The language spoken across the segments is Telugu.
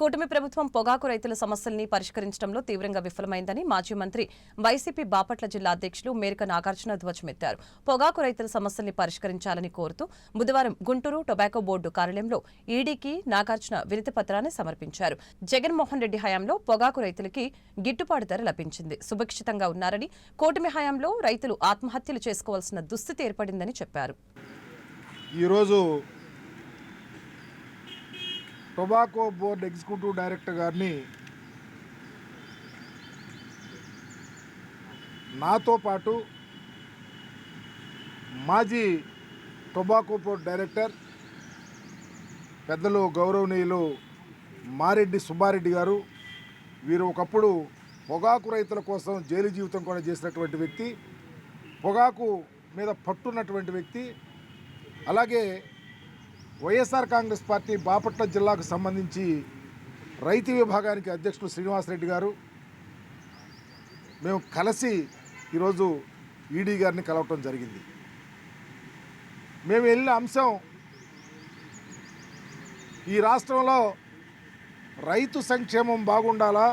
కూటమి ప్రభుత్వం పొగాకు రైతుల సమస్యల్ని పరిష్కరించడంలో తీవ్రంగా విఫలమైందని మాజీ మంత్రి వైసీపీ బాపట్ల జిల్లా అధ్యక్షులు మేరక నాగార్జున ధ్వజమెత్తారు. పొగాకు రైతుల సమస్యల్ని పరిష్కరించాలని కోరుతూ బుధవారం గుంటూరు టొబాకో బోర్డు కార్యాలయంలో ఈడీకి నాగార్జున వినతి పత్రాన్ని సమర్పించారు. జగన్మోహన్ రెడ్డి హయాంలో పొగాకు రైతులకి గిట్టుబాటు ధర లభించింది. సుభిక్షితంగా ఉన్నారని కూటమి హయాంలో రైతులు ఆత్మహత్యలు చేసుకోవాల్సిన దుస్థితి ఏర్పడిందని చెప్పారు. ఈరోజు టొబాకో బోర్డు ఎగ్జిక్యూటివ్ డైరెక్టర్ గారిని నాతో పాటు మాజీ టొబాకో బోర్డు డైరెక్టర్ పెద్దలు గౌరవనీయులు మారెడ్డి సుబ్బారెడ్డి గారు వీరు ఒకప్పుడు పొగాకు రైతుల కోసం జైలు జీవితం కూడా చేసినటువంటి వ్యక్తి పొగాకు మీద పట్టున్నటువంటి వ్యక్తి అలాగే వైఎస్ఆర్ కాంగ్రెస్ పార్టీ బాపట్ల జిల్లాకు సంబంధించి రైతు విభాగానికి అధ్యక్షుడు శ్రీనివాసరెడ్డి గారు. మేము కలిసి ఈరోజు ఈడీ గారిని కలవటం జరిగింది. మేము వెళ్ళిన అంశం ఈ రాష్ట్రంలో రైతు సంక్షేమం బాగుండాలా?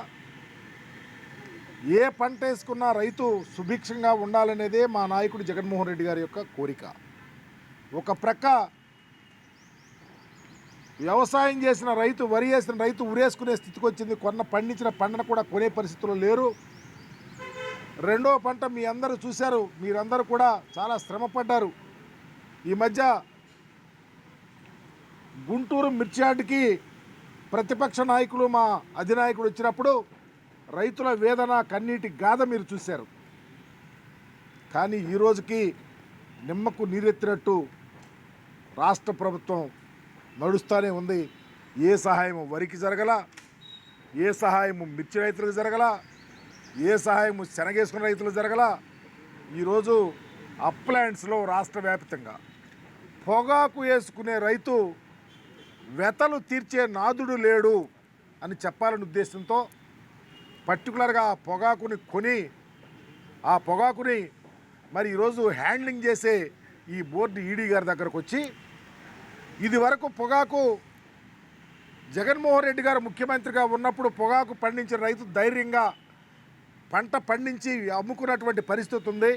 ఏ పంట వేసుకున్నా రైతు సుభిక్షంగా ఉండాలనేదే మా నాయకుడు జగన్మోహన్ రెడ్డి గారి యొక్క కోరిక. ఒక ప్రక్క వ్యవసాయం చేసిన రైతు వరి వేసిన రైతు ఉరేసుకునే స్థితికి వచ్చింది. కొన్న పండించిన పంటను కూడా కొనే పరిస్థితుల్లో లేరు. రెండో పంట మీ అందరూ చూశారు. మీరందరూ కూడా చాలా శ్రమపడ్డారు. ఈ మధ్య గుంటూరు మిర్చియార్డ్కి ప్రతిపక్ష నాయకులు మా అధినాయకుడు వచ్చినప్పుడు రైతుల వేదన కన్నీటి గాథ మీరు చూశారు. కానీ ఈరోజుకి నిమ్మకు నీరెత్తినట్టు రాష్ట్ర ప్రభుత్వం నడుస్తూనే ఉంది. ఏ సహాయం వరికి జరగల ఏ సహాయం మిర్చి రైతులకు జరగల ఏ సహాయం శనగేసుకున్న రైతులకు జరగల ఈరోజు అప్లాండ్స్లో రాష్ట్ర వ్యాప్తంగా పొగాకు వేసుకునే రైతు వెతలు తీర్చే నాదుడు లేడు అని చెప్పాలనే ఉద్దేశంతో పర్టికులర్గా ఆ పొగాకుని కొని ఆ పొగాకుని మరి ఈరోజు హ్యాండ్లింగ్ చేసే ఈ బోర్డు ఈడీ గారి దగ్గరకు వచ్చి ఇది వరకు పొగాకు జగన్మోహన్ రెడ్డి గారు ముఖ్యమంత్రిగా ఉన్నప్పుడు పొగాకు పండించిన రైతు ధైర్యంగా పంట పండించి అమ్ముకున్నటువంటి పరిస్థితి ఉంది.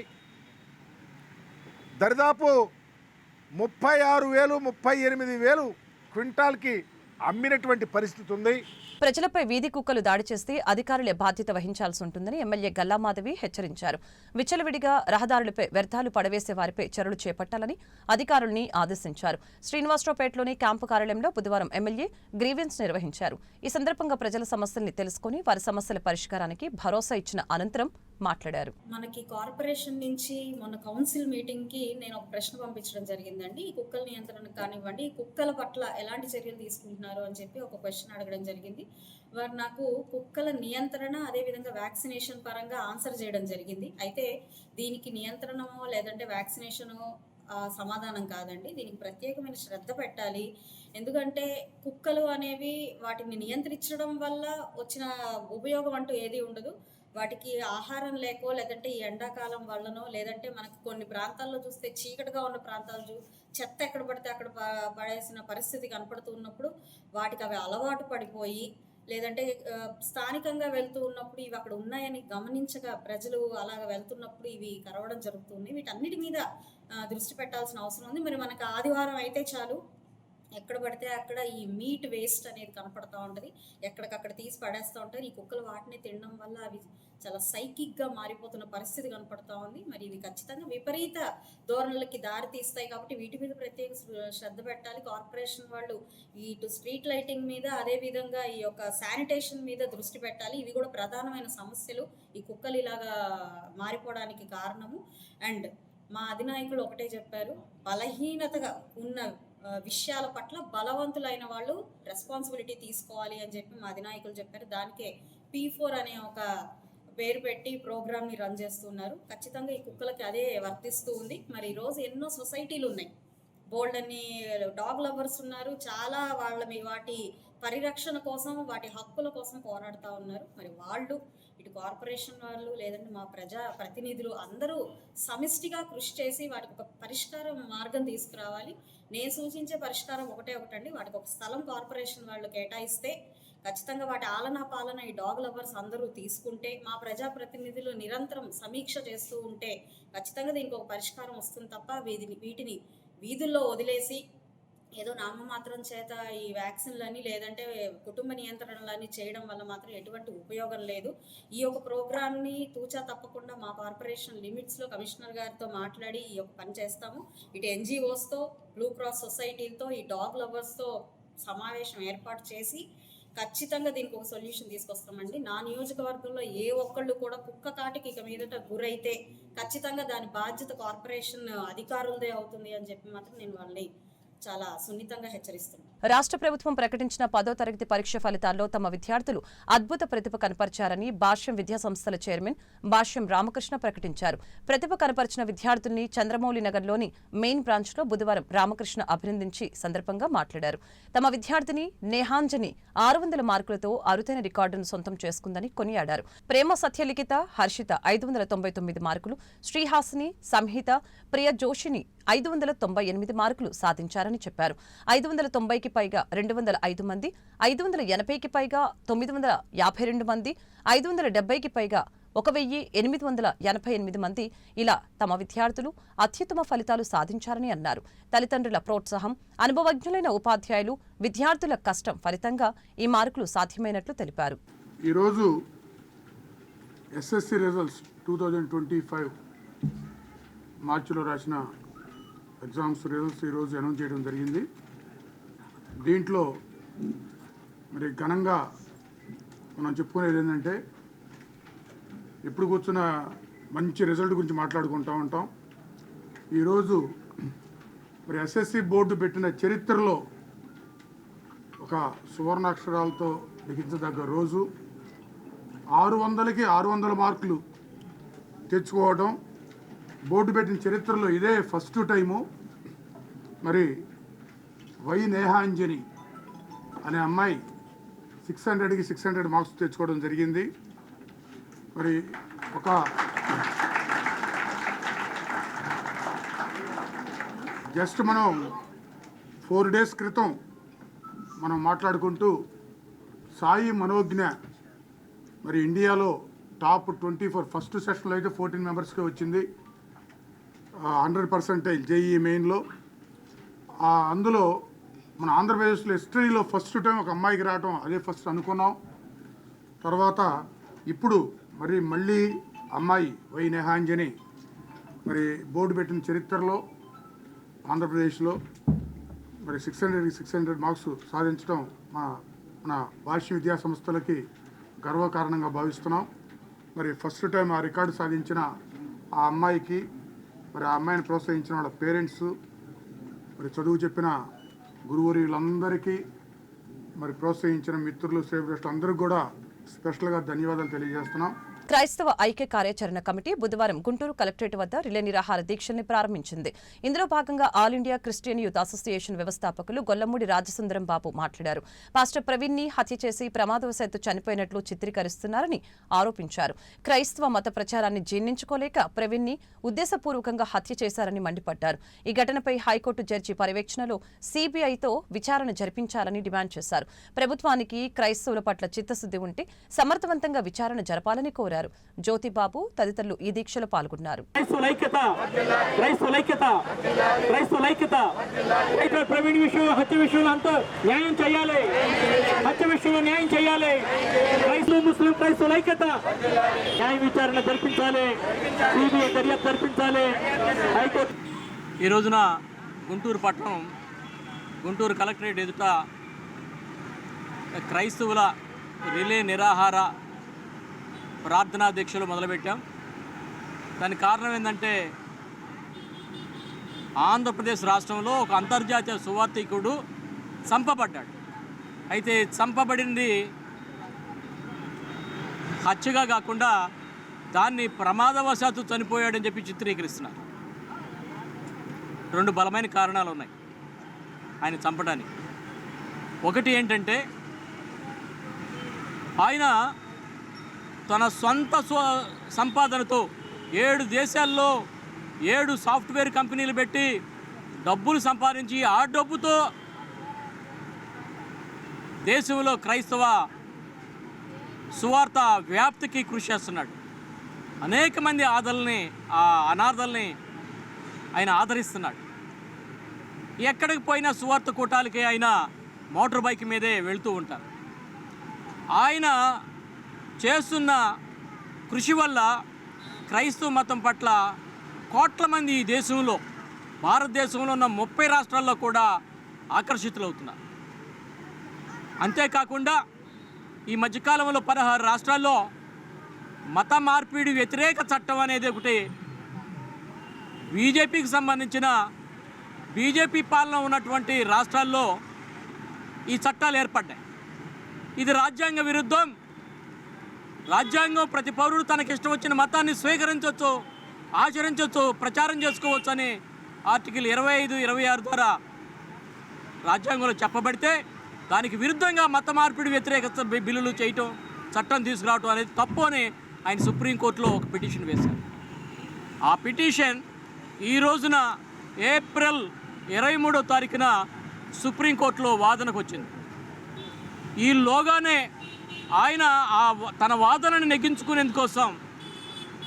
దరిదాపు ముప్పై ఆరు వేలు ముప్పై ఎనిమిది వేలు క్వింటాల్కి అమ్మినటువంటి పరిస్థితి ఉంది. ప్రజలపై వీధి కుక్కలు దాడి చేస్తే అధికారులే బాధ్యత వహించాల్సి ఉంటుందని ఎమ్మెల్యే గల్లామాధవి హెచ్చరించారు. విచ్చలవిడిగా రహదారులపై వ్యర్థాలు పడవేసే వారిపై చర్యలు చేపట్టాలని అధికారుల్ని ఆదేశించారు. శ్రీనివాసరావుపేటలోని క్యాంపు కార్యాలయంలో బుధవారం ఎమ్మెల్యే గ్రీవెన్స్ నిర్వహించారు. ఈ సందర్భంగా ప్రజల సమస్యల్ని తెలుసుకుని వారి సమస్యల పరిష్కారానికి భరోసా ఇచ్చిన అనంతరం మాట్లాడారు. మనకి కార్పొరేషన్ నుంచి మన కౌన్సిల్ మీటింగ్కి నేను ఒక ప్రశ్న పంపించడం జరిగిందండి. ఈ కుక్కల నియంత్రణ కానివ్వండి కుక్కల పట్ల ఎలాంటి చర్యలు తీసుకుంటున్నారు అని చెప్పి ఒక క్వశ్చన్ అడగడం జరిగింది. వారు నాకు కుక్కల నియంత్రణ అదేవిధంగా వ్యాక్సినేషన్ పరంగా ఆన్సర్ చేయడం జరిగింది. అయితే దీనికి నియంత్రణమో లేదంటే వ్యాక్సినేషను సమాధానం కాదండి. దీనికి ప్రత్యేకమైన శ్రద్ధ పెట్టాలి. ఎందుకంటే కుక్కలు అనేవి వాటిని నియంత్రించడం వల్ల వచ్చిన ఉపయోగం అంటూ ఏది ఉండదు. వాటికి ఆహారం లేకో లేదంటే ఈ ఎండాకాలం వల్లనో లేదంటే మనకు కొన్ని ప్రాంతాల్లో చూస్తే చీకటిగా ఉన్న ప్రాంతాలు చూ చెత్త ఎక్కడ పడితే అక్కడ ప- పడేసిన పరిస్థితి కనపడుతూ ఉన్నప్పుడు వాటికి అవి అలవాటు పడిపోయి లేదంటే స్థానికంగా వెళ్తూ ఉన్నప్పుడు ఇవి అక్కడ ఉన్నాయని గమనించగా ప్రజలు అలాగ వెళ్తున్నప్పుడు ఇవి కరవడం జరుగుతుంది వీటన్నిటి మీద దృష్టి పెట్టాల్సిన అవసరం ఉంది. మరి మనకు ఆదివారం అయితే చాలు. ఎక్కడ పడితే అక్కడ ఈ మీట్ వేస్ట్ అనేది కనపడుతూ ఉంటుంది. ఎక్కడికక్కడ తీసి పడేస్తూ ఉంటారు ఈ కుక్కలు వాటిని తినడం వల్ల అవి చాలా సైకిక్గా మారిపోతున్న పరిస్థితి కనపడుతూ ఉంది. మరి ఇవి ఖచ్చితంగా విపరీత ధోరణులకి దారి తీస్తాయి కాబట్టి వీటి మీద ప్రత్యేక శ్ర- శ్రద్ధ పెట్టాలి. కార్పొరేషన్ వాళ్ళు ఇటు స్ట్రీట్ లైటింగ్ మీద అదే విధంగా ఈ యొక్క శానిటేషన్ మీద దృష్టి పెట్టాలి. ఇవి కూడా ప్రధానమైన సమస్యలు. ఈ కుక్కలు ఇలాగా మారిపోవడానికి కారణము. అండ్ మా అధినాయకులు ఒకటే చెప్పారు బలహీనతగా ఉన్న విషయాల పట్ల బలవంతులైన వాళ్ళు రెస్పాన్సిబిలిటీ తీసుకోవాలి అని చెప్పి మా అధినాయకులు చెప్పారు. దానికే పీ ఫోర్ అనే ఒక పేరు పెట్టి ప్రోగ్రామ్ని రన్ చేస్తున్నారు. ఖచ్చితంగా ఈ కుక్కలకి అదే వర్తిస్తూ ఉంది. మరి ఈరోజు ఎన్నో సొసైటీలు ఉన్నాయి. బోల్డ్ అని డాగ్ లవర్స్ ఉన్నారు. చాలా వాళ్ళ మీ వాటి పరిరక్షణ కోసం వాటి హక్కుల కోసం పోరాడుతూ ఉన్నారు. మరి వాళ్ళు ఇటు కార్పొరేషన్ వాళ్ళు లేదంటే మా ప్రజా ప్రతినిధులు అందరూ సమిష్టిగా కృషి చేసి వాటికి ఒక పరిష్కారం మార్గం తీసుకురావాలి. నేను సూచించే పరిష్కారం ఒకటే ఒకటండి. వాటికి ఒక స్థలం కార్పొరేషన్ వాళ్ళు కేటాయిస్తే ఖచ్చితంగా వాటి ఆలనా పాలన ఈ డాగ్ లవర్స్ అందరూ తీసుకుంటే మా ప్రజాప్రతినిధులు నిరంతరం సమీక్ష చేస్తూ ఉంటే ఖచ్చితంగా దీనికి ఒక పరిష్కారం వస్తుంది తప్ప వీధిని వీటిని వీధుల్లో వదిలేసి ఏదో నామమాత్రం చేత ఈ వ్యాక్సిన్లని లేదంటే కుటుంబ నియంత్రణలని చేయడం వల్ల మాత్రం ఎటువంటి ఉపయోగం లేదు. ఈ యొక్క ప్రోగ్రామ్ని తూచా తప్పకుండా మా కార్పొరేషన్ లిమిట్స్లో కమిషనర్ గారితో మాట్లాడి ఈ యొక్క పని చేస్తాము. ఇటు ఎన్జిఓస్తో బ్లూ క్రాస్ సొసైటీలతో ఈ డాగ్ లవర్స్తో సమావేశం ఏర్పాటు చేసి ఖచ్చితంగా దీనికి ఒక సొల్యూషన్ తీసుకొస్తామండి. నా నియోజకవర్గంలో ఏ ఒక్కళ్ళు కూడా కుక్క కాటికి ఇక మీదట గురైతే ఖచ్చితంగా దాని బాధ్యత కార్పొరేషన్ అధికారులదే అవుతుంది అని చెప్పి మాత్రం నేను వాళ్ళని చాలా సున్నితంగా హెచ్చరిస్తున్నాను రాష్ట్ర ప్రభుత్వం ప్రకటించిన పదో తరగతి పరీక్ష ఫలితాల్లో తమ విద్యార్థులు అద్భుత ప్రతిభ కనపరిచారని భాష్యం విద్యా సంస్థల చైర్మన్ భాష్యం రామకృష్ణ ప్రకటించారు. ప్రతిభ కనపరిచిన విద్యార్థుల్ని చంద్రమౌళి నగర్లోని మెయిన్ బ్రాంచ్లో బుధవారం రామకృష్ణ అభినందించి సందర్భంగా మాట్లాడారు. తమ విద్యార్థిని నేహాంజని ఆరు వందల మార్కులతో అరుదైన రికార్డును సొంతం చేసుకుందని కొనియాడారు. ప్రేమ సత్యలిఖిత హర్షిత ఐదు వందల తొంభై తొమ్మిది మార్కులు శ్రీహాసిని సంహిత ప్రియ జోషిని ఐదు వందల తొంభై ఎనిమిది మార్కులు సాధించారని చెప్పారు. ఐదు వందల తొంభైకి పైగా రెండు వందల ఐదు మంది ఐదు వందల ఎనభైకి పైగా తొమ్మిది వందల యాభై రెండు మంది ఐదు వందల డెబ్బైకి పైగా ఒక వెయ్యి ఎనిమిది వందల ఎనభై ఎనిమిది మంది ఇలా తమ విద్యార్థులు అత్యుత్తమ ఫలితాలు సాధించారని అన్నారు. తల్లిదండ్రుల ప్రోత్సాహం అనుభవజ్ఞులైన ఉపాధ్యాయులు విద్యార్థుల కష్టం ఫలితంగా ఈ మార్కులు సాధ్యమైనట్లు తెలిపారు. ఈరోజు SSC results two thousand twenty five మార్చిలో రాసిన ఎగ్జామ్స్ రిజల్ట్స్ ఈరోజు అనౌన్స్ చేయడం జరిగింది. దీంట్లో మరి ఘనంగా మనం చెప్పుకునేది ఏంటంటే ఎప్పుడు కూర్చున్న మంచి రిజల్ట్ గురించి మాట్లాడుకుంటూ ఉంటాం. ఈరోజు మరి ఎస్ఎస్సి బోర్డు పెట్టిన చరిత్రలో ఒక సువర్ణాక్షరాలతో లిఖించదగ్గ రోజు. ఆరు వందలకి ఆరు వందల మార్కులు తెచ్చుకోవడం బోర్డు పెట్టిన చరిత్రలో ఇదే ఫస్ట్ టైము. మరి వై నేహాంజని అనే అమ్మాయి సిక్స్ హండ్రెడ్కి సిక్స్ హండ్రెడ్ మార్క్స్ తెచ్చుకోవడం జరిగింది. మరి ఒక జస్ట్ మనం ఫోర్ డేస్ క్రితం మనం మాట్లాడుకుంటూ సాయి మనోజ్ఞ మరి ఇండియాలో టాప్ ట్వంటీ ఫోర్ ఫస్ట్ సెషన్లో అయితే ఫోర్టీన్ మెంబర్స్కి వచ్చింది. హండ్రెడ్ పర్సెంటేజ్ జేఈ మెయిన్లో. అందులో మన ఆంధ్రప్రదేశ్లో హిస్టరీలో ఫస్ట్ టైం ఒక అమ్మాయికి రావటం అదే ఫస్ట్ అనుకున్నాం. తర్వాత ఇప్పుడు మరి మళ్ళీ అమ్మాయి వై నెహాంజని మరి బోర్డు పెట్టిన చరిత్రలో ఆంధ్రప్రదేశ్లో మరి సిక్స్ హండ్రెడ్కి సిక్స్ హండ్రెడ్ మార్క్స్ సాధించడం మా మన భాష్య విద్యా సంస్థలకి గర్వకారణంగా భావిస్తున్నాం. మరి ఫస్ట్ టైం ఆ రికార్డు సాధించిన ఆ అమ్మాయికి మరి ఆ అమ్మాయిని ప్రోత్సహించిన వాళ్ళ పేరెంట్స్ మరి చదువు చెప్పిన గురువురులందరికీ మరి ప్రోత్సహించిన మిత్రులు శ్రేష్ఠులు అందరికీ కూడా స్పెషల్గా ధన్యవాదాలు తెలియజేస్తున్నాం. క్రైస్తవ ఐక్య కార్యాచరణ కమిటీ బుధవారం గుంటూరు కలెక్టరేట్ వద్ద రిలే నిరాహార దీక్షల్ని ప్రారంభించింది. ఇందులో భాగంగా all India Christian youth association వ్యవస్థాపకులు గొల్లమూడి రాజసుందరం బాబు మాట్లాడారు. పాస్టర్ ప్రవీణ్ని హత్య చేసి ప్రమాదవశాత్తు చనిపోయినట్లు చిత్రీకరిస్తున్నారని ఆరోపించారు. క్రైస్తవ మత ప్రచారాన్ని జీర్ణించుకోలేక ప్రవీణ్ని ఉద్దేశపూర్వకంగా హత్య చేశారని మండిపడ్డారు. ఈ ఘటనపై హైకోర్టు జడ్జి పర్యవేక్షణలో సీబీఐతో విచారణ జరిపించాలని డిమాండ్ చేశారు. ప్రభుత్వానికి క్రైస్తవుల పట్ల చిత్తశుద్ది ఉంటే సమర్థవంతంగా విచారణ జరపాలని కోరారు. జ్యోతిబాబు తదితరులు ఈ దీక్షలో పాల్గొన్నారు. ప్రవీణ్ విషయం హత్య విషయంలో అంతా న్యాయం చేయాలి. హత్య విషయంలో న్యాయం చేయాలి. క్రైస్తవ ముస్లిం క్రైస్తవుల ఐక్యత. న్యాయ విచారణ జరిపించాలి. సిబిఐ దర్యాప్తు జరిపించాలి. హైకోర్టు ఈ రోజున గుంటూరు పట్టణం గుంటూరు కలెక్టరేట్ ఎదుట క్రైస్తవుల రిలే నిరాహార ప్రార్థనా దీక్షలు మొదలుపెట్టాం. దానికి కారణం ఏంటంటే ఆంధ్రప్రదేశ్ రాష్ట్రంలో ఒక అంతర్జాతీయ సువార్థికుడు చంపబడ్డాడు. అయితే చంపబడింది హత్యగా కాకుండా దాన్ని ప్రమాదవశాత్తు చనిపోయాడని చెప్పి చిత్రీకరిస్తున్నారు. రెండు బలమైన కారణాలు ఉన్నాయి ఆయన చంపడానికి. ఒకటి ఏంటంటే ఆయన తన సొంత స్వ సంపాదనతో ఏడు దేశాల్లో ఏడు సాఫ్ట్వేర్ కంపెనీలు పెట్టి డబ్బులు సంపాదించి ఆ డబ్బుతో దేశంలో క్రైస్తవ సువార్త వ్యాప్తికి కృషి చేస్తున్నాడు. అనేక మంది ఆదల్ని ఆ అనాథల్ని ఆయన ఆదరిస్తున్నాడు. ఎక్కడికి పోయినా సువార్త కూటాలకి ఆయన మోటార్ బైక్ మీదే వెళ్తూ ఉంటారు. ఆయన చేస్తున్న కృషి వల్ల క్రైస్తవ మతం పట్ల కోట్ల మంది ఈ దేశంలో భారతదేశంలో ఉన్న ముప్పై రాష్ట్రాల్లో కూడా ఆకర్షితులవుతున్నారు. అంతేకాకుండా ఈ మధ్యకాలంలో పదహారు రాష్ట్రాల్లో మత మార్పిడి వ్యతిరేక చట్టం అనేది ఒకటి బీజేపీకి సంబంధించిన బీజేపీ పాలన ఉన్నటువంటి రాష్ట్రాల్లో ఈ చట్టాలు ఏర్పడ్డాయి. ఇది రాజ్యాంగ విరుద్ధం రాజ్యాంగం ప్రతి పౌరుడు తనకి ఇష్టం వచ్చిన మతాన్ని స్వీకరించవచ్చు ఆచరించవచ్చు ప్రచారం చేసుకోవచ్చు అని ఆర్టికల్ ఇరవై ఐదు ఇరవై ఆరు ద్వారా రాజ్యాంగంలో చెప్పబడితే దానికి విరుద్ధంగా మత మార్పిడి వ్యతిరేక బిల్లులు చేయటం చట్టం తీసుకురావటం అనేది తప్పు అని ఆయన సుప్రీంకోర్టులో ఒక పిటిషన్ వేశారు. ఆ పిటిషన్ ఈ రోజున ఏప్రిల్ ఇరవై మూడో తారీఖున సుప్రీంకోర్టులో వాదనకు వచ్చింది. ఈలోగానే ఆయన ఆ తన వాదనని నెగ్గించుకునేందుకోసం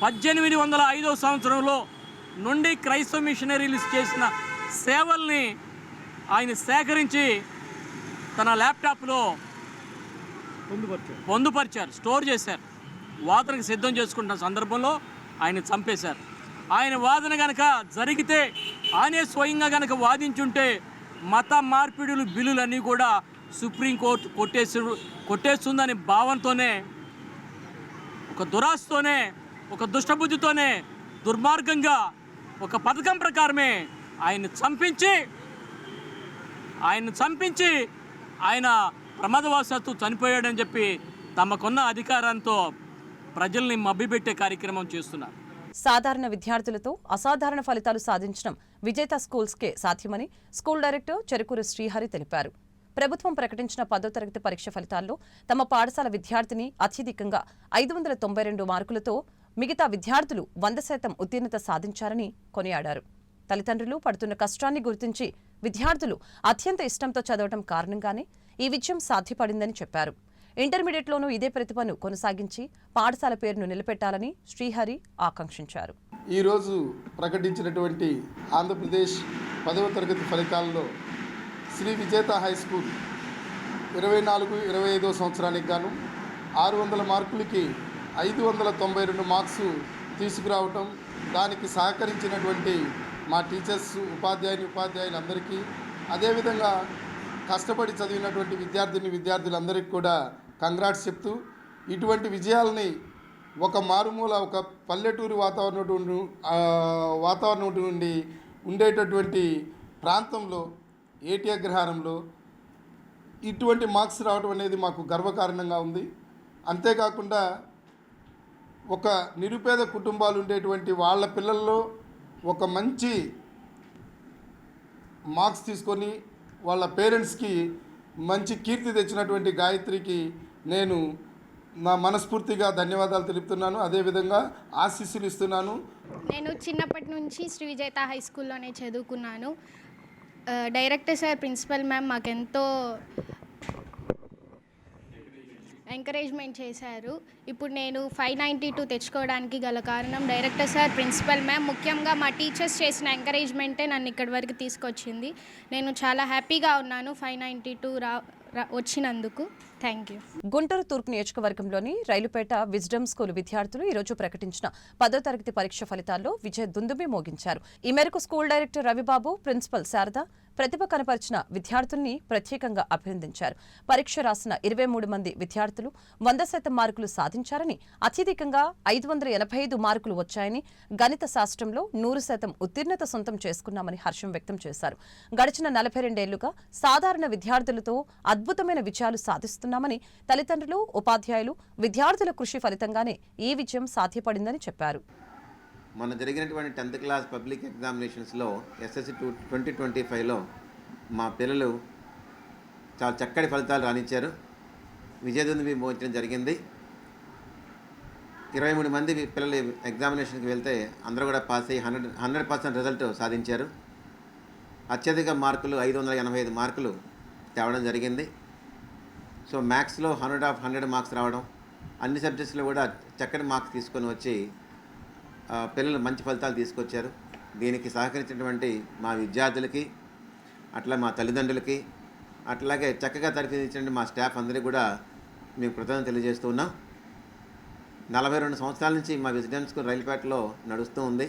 పద్దెనిమిది వందల ఐదో సంవత్సరంలో నుండి క్రైస్తవ మిషనరీలు చేసిన సేవల్ని ఆయన సేకరించి తన ల్యాప్టాప్లో పొందుపరిచారు. స్టోర్ చేశారు. వాదనకు సిద్ధం చేసుకుంటున్న సందర్భంలో ఆయన చంపేశారు. ఆయన వాదన గనక జరిగితే ఆయనే స్వయంగా గనక వాదించుంటే మత మార్పిడులు బిల్లులన్నీ కూడా సుప్రీంకోర్టు కొట్టేసి కొట్టేస్తుందనే భావంతోనే ఒక దురాశతోనే ఒక దుష్టబుద్ధితోనే దుర్మార్గంగా ఒక పథకం ప్రకారమే ఆయన్ని చంపించి ఆయన్ని చంపించి ఆయన ప్రమాదవశాత్తు చనిపోయాడని చెప్పి తమకున్న అధికారంతో ప్రజల్ని మభ్యపెట్టే కార్యక్రమం చేస్తున్నారు. సాధారణ విద్యార్థులతో అసాధారణ ఫలితాలు సాధించడం విజేత స్కూల్స్కే సాధ్యమని స్కూల్ డైరెక్టర్ చెరుకూరు శ్రీహరి తెలిపారు. ప్రభుత్వం ప్రకటించిన పదో తరగతి పరీక్ష ఫలితాల్లో తమ పాఠశాల విద్యార్థిని అత్యధికంగా ఐదు వందల తొంభై రెండు మార్కులతో మిగతా విద్యార్థులు వంద శాతం ఉత్తీర్ణత సాధించారని కొనియాడారు. తల్లిదండ్రులు పడుతున్న కష్టాన్ని గుర్తించి విద్యార్థులు అత్యంత ఇష్టంతో చదవడం కారణంగానే ఈ విజయం సాధ్యపడిందని చెప్పారు. ఇంటర్మీడియట్లోనూ ఇదే ప్రతిభను కొనసాగించి పాఠశాల పేరును నిలబెట్టాలని శ్రీహరి ఆకాంక్షించారు. ఈరోజు ప్రకటించినటువంటి ఆంధ్రప్రదేశ్ పదవ తరగతి ఫలితాల్లో శ్రీ విజేత హై స్కూల్. ఇరవై నాలుగు ఇరవై ఐదో సంవత్సరానికి గాను ఆరు వందల మార్కులకి ఐదు వందల తొంభై రెండు మార్క్స్ తీసుకురావటం దానికి సహకరించినటువంటి మా టీచర్స్ ఉపాధ్యాయుని ఉపాధ్యాయులందరికీ అదేవిధంగా కష్టపడి చదివినటువంటి విద్యార్థిని విద్యార్థులందరికీ కూడా కంగ్రాట్స్ చెప్తూ ఇటువంటి విజయాల్ని ఒక మారుమూల ఒక పల్లెటూరు వాతావరణం వాతావరణం నుండి ఉండేటటువంటి ప్రాంతంలో ఏటి అగ్రహారంలో ఇటువంటి మార్క్స్ రావడం అనేది మాకు గర్వకారణంగా ఉంది. అంతేకాకుండా ఒక నిరుపేద కుటుంబాలు ఉండేటువంటి వాళ్ళ పిల్లల్లో ఒక మంచి మార్క్స్ తీసుకొని వాళ్ళ పేరెంట్స్కి మంచి కీర్తి తెచ్చినటువంటి గాయత్రికి నేను నా మనస్ఫూర్తిగా ధన్యవాదాలు తెలుపుతున్నాను. అదేవిధంగా ఆశీస్సులు ఇస్తున్నాను. నేను చిన్నప్పటి నుంచి శ్రీ విజేత హై స్కూల్లోనే చదువుకున్నాను. డైరెక్టర్ సార్ ప్రిన్సిపల్ మ్యామ్ మాకెంతో ఎంకరేజ్మెంట్ చేశారు. ఇప్పుడు నేను ఫైవ్ నైంటీ టూ తెచ్చుకోవడానికి గల కారణం డైరెక్టర్ సార్ ప్రిన్సిపల్ మ్యామ్ ముఖ్యంగా మా టీచర్స్ చేసిన ఎంకరేజ్మెంటే నన్ను ఇక్కడి వరకు తీసుకొచ్చింది. నేను చాలా హ్యాపీగా ఉన్నాను ఫైవ్ నైంటీ టూ రా రా- వచ్చినందుకు. థ్యాంక్ యూ గుంటూరు తూర్పు నియోజకవర్గంలోని రైలుపేట విజ్డమ్ స్కూల్ విద్యార్థులు ఈ రోజు ప్రకటించిన పదో తరగతి పరీక్ష ఫలితాల్లో విజయ దుందుబి మోగించారు. ఈ మేరకు school director Ravibabu principal Sharada ప్రతిభ కనపరిచిన విద్యార్థుల్ని ప్రత్యేకంగా అభినందించారు. పరీక్ష రాసిన ఇరవై మూడు మంది విద్యార్థులు వంద శాతం మార్కులు సాధించారని అత్యధికంగా ఐదు వందల ఎనభై ఐదు మార్కులు వచ్చాయని గణిత శాస్త్రంలో నూరు శాతం ఉత్తీర్ణత సొంతం చేసుకున్నామని హర్షం వ్యక్తం చేశారు. గడిచిన నలభై రెండేళ్ళుగా సాధారణ విద్యార్థులతో అద్భుతమైన విజయాలు చేస్తున్నామని తల్లిదండ్రులు ఉపాధ్యాయులు విద్యార్థుల కృషి ఫలితంగానే ఈ విజయం సాధ్యపడిందని చెప్పారు. మొన్న జరిగినటువంటి టెన్త్ క్లాస్ పబ్లిక్ ఎగ్జామినేషన్స్లో ఎస్ఎస్సి టూ ట్వంటీ ట్వంటీ ఫైవ్లో మా పిల్లలు చాలా చక్కటి ఫలితాలు రాణించారు. విజయదుంది మోయించడం జరిగింది. ఇరవై మూడు మంది పిల్లలు ఎగ్జామినేషన్కి వెళ్తే అందరూ కూడా పాస్ అయ్యి హండ్రెడ్ హండ్రెడ్ పర్సెంట్ రిజల్ట్ సాధించారు. అత్యధిక మార్కులు ఐదు వందల ఎనభై ఐదు మార్కులు తేవడం జరిగింది. సో మ్యాథ్స్లో హండ్రెడ్ ఆఫ్ హండ్రెడ్ మార్క్స్ రావడం అన్ని సబ్జెక్ట్స్లో కూడా చక్కటి మార్క్స్ తీసుకొని వచ్చి పిల్లలు మంచి ఫలితాలు తీసుకొచ్చారు. దీనికి సహకరించినటువంటి మా విద్యార్థులకి అట్లా మా తల్లిదండ్రులకి అట్లాగే చక్కగా తరఫించినటువంటి మా స్టాఫ్ అందరికీ కూడా మేము కృతజ్ఞత తెలియజేస్తూ ఉన్నాం. నలభై రెండు సంవత్సరాల నుంచి మా విజిడెన్స్ స్కూల్ రైలుపేటలో నడుస్తూ ఉంది.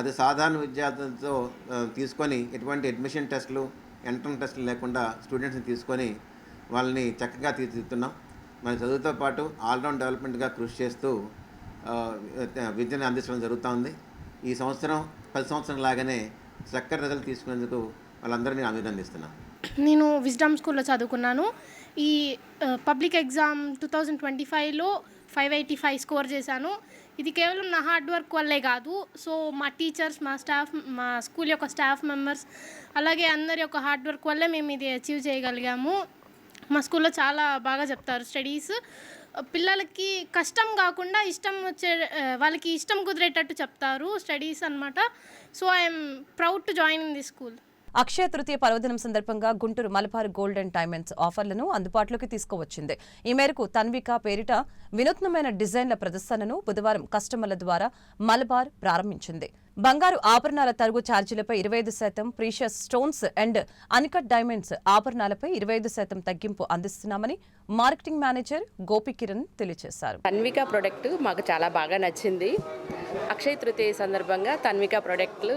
అది సాధారణ విద్యార్థులతో తీసుకొని ఎటువంటి అడ్మిషన్ టెస్టులు ఎంట్రన్స్ టెస్టులు లేకుండా స్టూడెంట్స్ని తీసుకొని వాళ్ళని చక్కగా తీర్చిదిద్దుతున్నాం. మన చదువుతో పాటు ఆల్రౌండ్ డెవలప్మెంట్గా కృషి చేస్తూ విద్యను అందించడం జరుగుతూ ఉంది ఈ సంవత్సరం పది సంవత్సరం లాగానే చక్కటి రిజల్ట్ తీసుకునేందుకు వాళ్ళందరినీ అభినందిస్తున్నాను నేను విజ్డమ్ స్కూల్లో చదువుకున్నాను. ఈ public exam two thousand twenty ఫైవ్లో ఫైవ్ ఎయిటీ ఫైవ్ స్కోర్ చేశాను. ఇది కేవలం నా హార్డ్ వర్క్ వల్లే కాదు. సో మా టీచర్స్ మా స్టాఫ్ మా స్కూల్ యొక్క స్టాఫ్ మెంబర్స్ అలాగే అందరి యొక్క హార్డ్ వర్క్ వల్లే మేము ఇది అచీవ్ చేయగలిగాము. మా స్కూల్లో చాలా బాగా చెప్తారు స్టడీస్. పిల్లలకి కష్టం కాకుండా ఇష్టం వచ్చే వాళ్ళకి ఇష్టం కుదిరేటట్టు చెప్తారు స్టడీస్ అనమాట so I'm proud to join in the school. Akshaya Tritiya పర్వదినం సందర్భంగా Guntur Malabar gold and diamonds ఆఫర్లను అందుబాటులోకి తీసుకువచ్చింది. ఈ మేరకు తన్విక పేరిట వినూత్నమైన డిజైన్ల ప్రదర్శనను బుధవారం కస్టమర్ల ద్వారా మలబార్ ప్రారంభించింది. బంగారు ఆభరణాల తరుగు ఛార్జీలపై ఇరవై ఐదు శాతం precious stones and uncut diamonds ఆభరణాలపై ఇరవై ఐదు శాతం తగ్గింపు అందిస్తున్నామని మార్కెటింగ్ మేనేజర్ గోపికిరణ్ తెలియజేశారు. తన్విక ప్రోడక్ట్ మాకు చాలా బాగా నచ్చింది. అక్షయ తృతీయ సందర్భంగా తన్విక ప్రోడక్ట్లు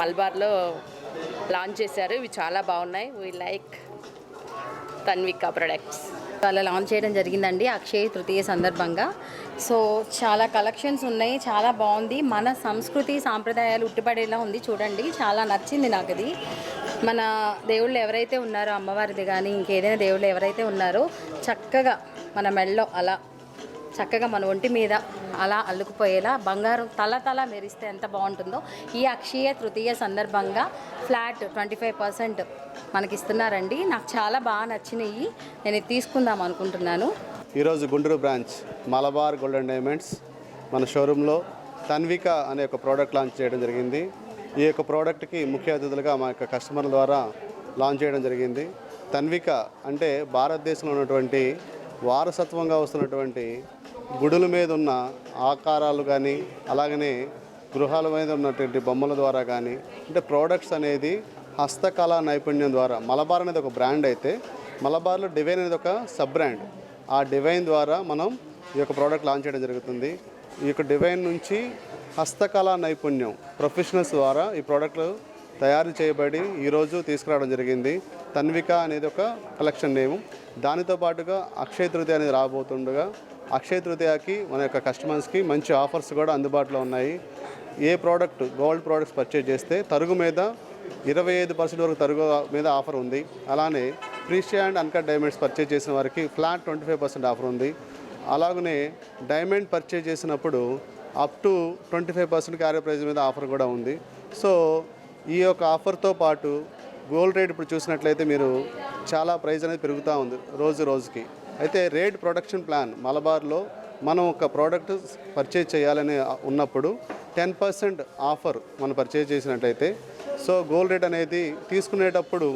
మల్బార్లో లాంచ్ చేశారు. ఇవి చాలా బాగున్నాయి. వీ లైక్ తన్విక ప్రొడక్ట్స్ అలా లాంచ్ చేయడం జరిగిందండి అక్షయ తృతీయ సందర్భంగా. సో చాలా కలెక్షన్స్ ఉన్నాయి చాలా బాగుంది. మన సంస్కృతి సాంప్రదాయాలు ఉట్టిపడేలా ఉంది చూడండి చాలా నచ్చింది నాకు అది మన దేవుళ్ళు ఎవరైతే ఉన్నారో అమ్మవారిది కానీ ఇంకేదైనా దేవుళ్ళు ఎవరైతే ఉన్నారో చక్కగా మన మెడలో అలా చక్కగా మన ఒంటి మీద అలా అల్లుకుపోయేలా బంగారం తల తల మెరిస్తే ఎంత బాగుంటుందో ఈ అక్షయ తృతీయ సందర్భంగా ఫ్లాట్ ట్వంటీ ఫైవ్ పర్సెంట్ మనకి ఇస్తున్నారండి నాకు చాలా బాగా నచ్చినాయి. నేను తీసుకుందాం అనుకుంటున్నాను. ఈరోజు Guntur branch Malabar golden diamonds మన షోరూంలో తన్విక అనే ఒక ప్రోడక్ట్ లాంచ్ చేయడం జరిగింది. ఈ యొక్క ప్రోడక్ట్కి ముఖ్య అతిథులుగా మా యొక్క కస్టమర్ల ద్వారా లాంచ్ చేయడం జరిగింది. తన్విక అంటే భారతదేశంలో ఉన్నటువంటి వారసత్వంగా వస్తున్నటువంటి గుడుల మీద ఉన్న ఆకారాలు కానీ అలాగనే గృహాల మీద ఉన్నటువంటి బొమ్మల ద్వారా కానీ అంటే ప్రోడక్ట్స్ అనేది హస్తకళా నైపుణ్యం ద్వారా మలబార్ అనేది ఒక బ్రాండ్ అయితే మలబార్లో డివైన్ అనేది ఒక సబ్ బ్రాండ్ ఆ డివైన్ ద్వారా మనం ఈ యొక్క ప్రోడక్ట్ లాంచ్ చేయడం జరుగుతుంది. ఈ యొక్క డివైన్ నుంచి హస్తకళా నైపుణ్యం ప్రొఫెషనల్స్ ద్వారా ఈ ప్రోడక్ట్లు తయారు చేయబడి ఈరోజు తీసుకురావడం జరిగింది. తన్విక అనేది ఒక కలెక్షన్ నేము. దానితో పాటుగా అక్షయ తృతీయ అనేది రాబోతుండగా. అక్షయ తృతీయకి మన యొక్క కస్టమర్స్కి మంచి ఆఫర్స్ కూడా అందుబాటులో ఉన్నాయి. ఏ ప్రోడక్ట్ గోల్డ్ ప్రోడక్ట్స్ పర్చేజ్ చేస్తే తరుగు మీద ఇరవై ఐదు పర్సెంట్ వరకు తరుగు మీద ఆఫర్ ఉంది. అలానే precious and uncut diamonds purchase చేసిన వారికి flat twenty five percent offer ఉంది. అలాగనే డైమండ్ పర్చేజ్ చేసినప్పుడు up to twenty five percent carry price మీద ఆఫర్ కూడా ఉంది. సో ఈ యొక్క ఆఫర్తో పాటు గోల్డ్ రేట్ ఇప్పుడు చూసినట్లయితే మీరు చాలా ప్రైస్ అనేది పెరుగుతూ ఉంది రోజు రోజుకి. అయితే రేట్ ప్రొడక్షన్ ప్లాన్ మలబార్లో మనం ఒక ప్రోడక్ట్ పర్చేజ్ చేయాలని ఉన్నప్పుడు టెన్ పర్సెంట్ ఆఫర్ మనం పర్చేజ్ చేసినట్లయితే సో గోల్డ్ రేట్ అనేది తీసుకునేటప్పుడు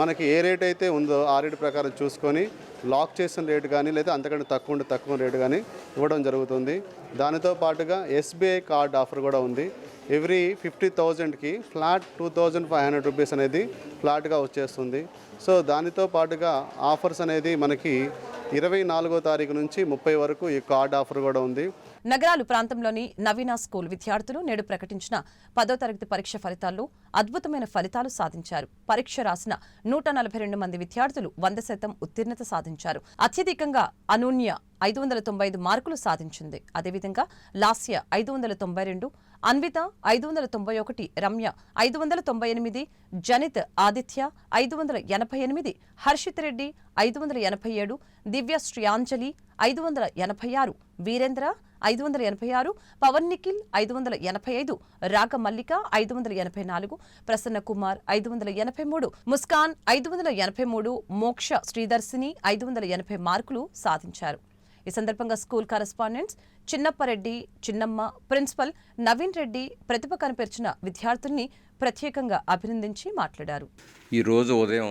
మనకి ఏ రేట్ అయితే ఉందో ఆ రేటు ప్రకారం చూసుకొని లాక్ చేసిన రేటు కానీ లేదా అంతకంటే తక్కువ ఉంటే తక్కువ రేటు కానీ ఇవ్వడం జరుగుతుంది. దానితో పాటుగా ఎస్బీఐ కార్డ్ ఆఫర్ కూడా ఉంది. ఎవ్రీ ఫిఫ్టీ థౌజండ్కి flat two thousand five hundred rupees అనేది ఫ్లాట్గా వచ్చేస్తుంది. సో దానితో పాటుగా ఆఫర్స్ అనేది మనకి ఇరవై నాలుగో తారీఖు నుంచి ముప్పై వరకు ఈ కార్డ్ ఆఫర్ కూడా ఉంది. నగరాలు ప్రాంతంలోని నవీన స్కూల్ విద్యార్థులు నేడు ప్రకటించిన పదో తరగతి పరీక్ష ఫలితాల్లో అద్భుతమైన ఫలితాలు సాధించారు. పరీక్ష రాసిన నూట నలభై రెండు మంది విద్యార్థులు వంద శాతం ఉత్తీర్ణత సాధించారు. అత్యధికంగా అనూన్య ఐదు వందల తొంభై ఐదు మార్కులు సాధించింది. అదేవిధంగా లాస్య ఐదు వందల తొంభై రెండు అన్విత ఐదు వందల తొంభై ఒకటి రమ్య ఐదు వందల తొంభై ఎనిమిది జనిత్ ఆదిత్య ఐదు వందల ఎనభై ఎనిమిది హర్షిత్ రెడ్డి ఐదు వందల ఎనభై ఏడు దివ్య శ్రీయాంజలి ఐదు వందల ఎనభై ఆరు వీరేంద్ర ఐదు వందల ఎనభై ఆరు పవన్ నిఖిల్ ఐదు వందల ఎనభై ఐదు రాగ మల్లిక ఐదు వందల ఎనభై నాలుగు ప్రసన్న కుమార్ ఐదు వందల ఎనభై మూడు ముస్కాన్ ఐదు వందల ఎనభై మూడు మోక్ష శ్రీదర్శిని ఐదు వందల ఎనభై మార్కులు సాధించారు ఈ సందర్భంగా school correspondents Chinnappareddy Chinnamma principal Naveen Reddy ప్రతిభ కనిపించిన విద్యార్థుల్ని ప్రత్యేకంగా అభినందించి మాట్లాడారు. ఈరోజు ఉదయం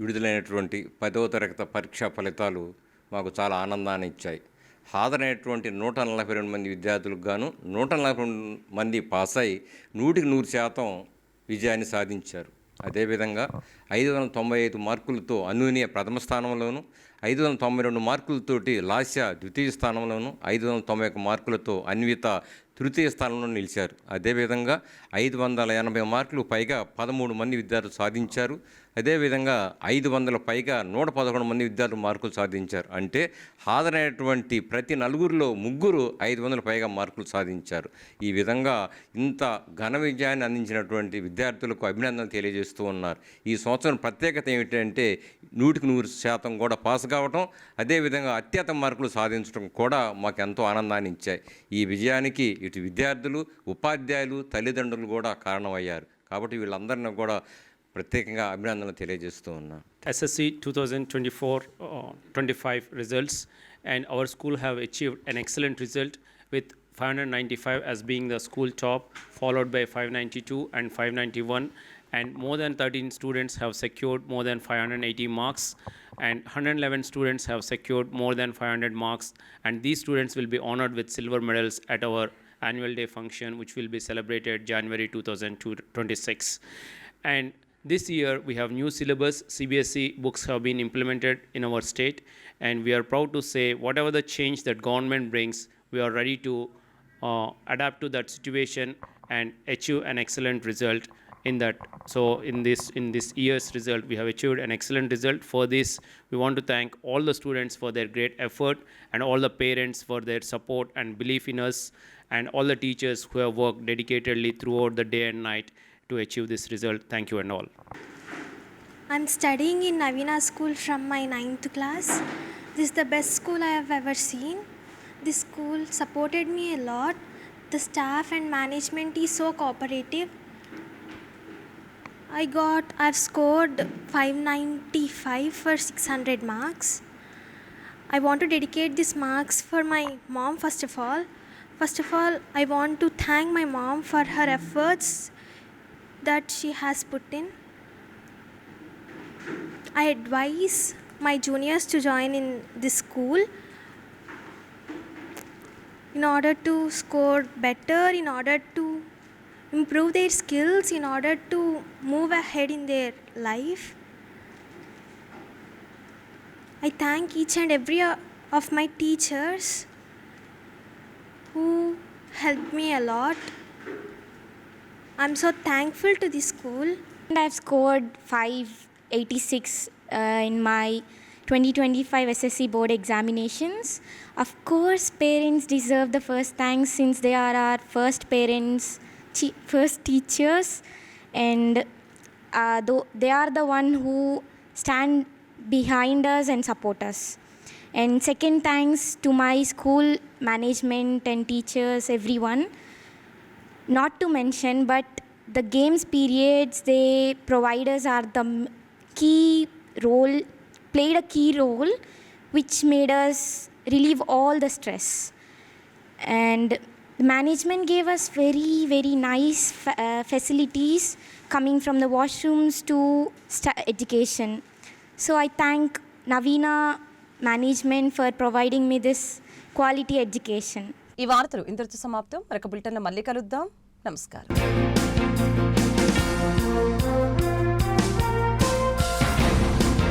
విడుదలైనటువంటి పదవ తరగతి పరీక్షా ఫలితాలు మాకు చాలా ఆనందాన్ని ఇచ్చాయి. హాజరైనటువంటి నూట నలభై రెండు మంది విద్యార్థులకు గాను నూట నలభై రెండు మంది పాస్ అయి నూటికి నూరు శాతం విజయాన్ని సాధించారు. అదేవిధంగా ఐదు వందల తొంభై ఐదు మార్కులతో అనూనియ ప్రథమ స్థానంలోను ఐదు వందల తొంభై రెండు మార్కులతోటి లాస్య ద్వితీయ స్థానంలోను ఐదు వందల తొంభై ఒక మార్కులతో అన్విత తృతీయ స్థానంలో నిలిచారు. అదేవిధంగా ఐదు వందల ఎనభై మార్కులు పైగా పదమూడు మంది విద్యార్థులు సాధించారు. అదేవిధంగా ఐదు వందల పైగా నూట పదకొండు మంది విద్యార్థులు మార్కులు సాధించారు. అంటే హాజరైనటువంటి ప్రతి నలుగురిలో ముగ్గురు ఐదు వందల పైగా మార్కులు సాధించారు. ఈ విధంగా ఇంత ఘన విజయాన్ని అందించినటువంటి విద్యార్థులకు అభినందనలు తెలియజేస్తూ ఉన్నారు. ఈ సంవత్సరం ప్రత్యేకత ఏమిటంటే నూటికి నూరు శాతం కూడా పాస్గా కావటం అదేవిధంగా అత్యత మార్కులు సాధించడం కూడా మాకు ఎంతో ఆనందాన్ని ఇచ్చాయి. ఈ విజయానికి ఇటు విద్యార్థులు ఉపాధ్యాయులు తల్లిదండ్రులు కూడా కారణమయ్యారు. కాబట్టి వీళ్ళందరినీ కూడా ప్రత్యేకంగా అభినందనలు తెలియజేస్తూ ఉన్నా. SSC two thousand twenty four twenty five results and our school have achieve an excellent result with five hundred ninety five as being the school as followed by five ninety two and five and one And more than 13 students have secured more than 580 marks, and 111 students have secured more than 500 marks. And these students will be honored with silver medals at our annual day function, which will be celebrated January 2026. And this year, we have new syllabus. CBSE books have been implemented in our state, and we are proud to say whatever the change that government brings, we are ready to uh, adapt to that situation and achieve an excellent result in that. So, in this in this year's result, we have achieved an excellent result. For this, we want to thank all the students for their great effort and all the parents for their support and belief in us, and all the teachers who have worked dedicatedly throughout the day and night to achieve this result. Thank you and all. I'm studying in Navina School from my ninth class. This is the best school I have ever seen. This school supported me a lot. The staff and management is so cooperative. I got, I've scored 595 for 600 marks. I want to dedicate these marks for my mom first of all. First of all, I want to thank my mom for her efforts that she has put in. I advise my juniors to join in this school in order to score better, in order to improve their skills, in order to move ahead in their life. I thank each and every uh, of my teachers who helped me a lot. I'm so thankful to this school. And I've scored 586 uh, in my 2025 SSC board examinations. Of course, parents deserve the first thanks since they are our first parents, first teachers, and uh, they are the one who stand behind us and support us. And second thanks to my school management and teachers, everyone not to mention but the games periods they provide us are the key role played a key role which made us relieve all the stress and the management gave us very very nice fa- uh, facilities coming from the washrooms to sta- education so i thank navina management for providing me this quality education ఈ వార్తలు ఇంతటితో సమాప్తం మరొక బులెటిన్ మళ్ళీ కలుద్దాం నమస్కారం